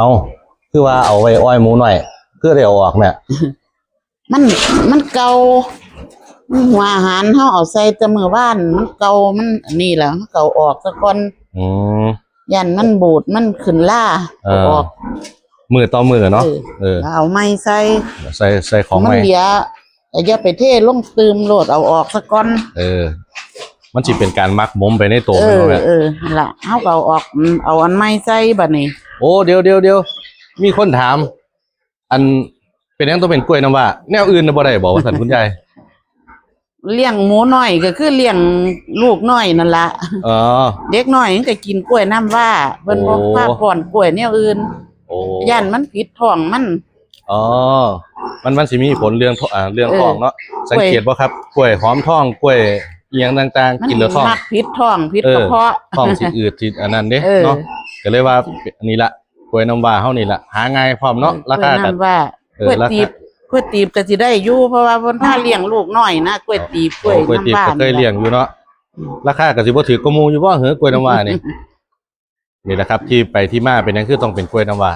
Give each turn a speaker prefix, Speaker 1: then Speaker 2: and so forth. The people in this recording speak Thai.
Speaker 1: เอาคือว่าเอาไว้อ้อยหมูหน่อยเพื่อได้เอาออกแม่
Speaker 2: มันมันเก่ามันหัวอาหารเฮาเอาใส่แต่มื้อวานมันเก่ามันอันนี้แหละเก่าออกซะก่อน
Speaker 1: อืม
Speaker 2: ยันมันบูดมันขึ้นล่า
Speaker 1: เอ
Speaker 2: เอา
Speaker 1: อ
Speaker 2: ออก
Speaker 1: มือต่อมือเนาะ
Speaker 2: เออ
Speaker 1: เออ
Speaker 2: แล้วเอาไม้ใส่
Speaker 1: ใส่ใส่ของ
Speaker 2: มั
Speaker 1: ใหม่
Speaker 2: เหลียแต่อย่าไปเทลงตืมโลดเอาออกซะก่อน
Speaker 1: เออ มันสิเป็นการมักมมไปในตัว
Speaker 2: เอ
Speaker 1: มัน
Speaker 2: อ
Speaker 1: เนาะแม่
Speaker 2: เออนั่นล่ะเฮาก็เอาออกอืมเอาอันไม้ใส่บัดนี้
Speaker 1: โอ้เดี๋ยวเดี๋ยวเดี๋ยวมีคนถาม อันเป็นยังต้องเป็นกล้วยน้ำว่า แนวอื่นน่ะบ่ได้บอกว่าสันคุณยาย
Speaker 2: เลี้ยงหมูน้อยก็คือเลี้ยงลูกน้อยนั่นล่ะ
Speaker 1: อ๋อ
Speaker 2: เด็กน้อยมันก็กินกล้วยน้ำว่าเพิ่นบ่
Speaker 1: โอ้
Speaker 2: พาป้อนกล้วยแนวอื่น
Speaker 1: โอ้
Speaker 2: ย่านมันผิดท้องมัน
Speaker 1: อ๋อ มันมันสิมีผลเรื่องท้องอ่าเรื่อง
Speaker 2: เออ
Speaker 1: ท้องเนาะสังเกตบ่ครับกล้วยหอมท้องกล้วยเอียงต่าง
Speaker 2: มัน
Speaker 1: ๆกินแล้วท้อง
Speaker 2: มักผิดท้องผิด
Speaker 1: เออ
Speaker 2: กระเพาะ
Speaker 1: ท้องสิอืดสิอันนั้นเด้
Speaker 2: เออ
Speaker 1: เนาะ ก็เลยว่าอันนี้ละกล้วยน้ำว่าเฮานี่ละหาง่ายพร้อมเนาะราคา
Speaker 2: ล้วย
Speaker 1: กัน
Speaker 2: น้ำว่า
Speaker 1: เออก
Speaker 2: ล้วย
Speaker 1: ราคา
Speaker 2: ตีบกล้วยตีบก็สิได้อยู่เพราะว่าเพิ่นพาเลี้ยงลูกน้อยนะกล้วยตีบกล้วย
Speaker 1: โอ้กล้วยตีบ
Speaker 2: น้ำว่า
Speaker 1: ก็เคยเลี้ยงอยู่เนาะราคาก็สิบ่ถือกว่าหมู่อยู่บ่เหอกล้วยน้ำว่านี่นี่แหละครับ ที่ไปที่มาเป็นหยังคือต้องเป็นกล้วยน้ำว่า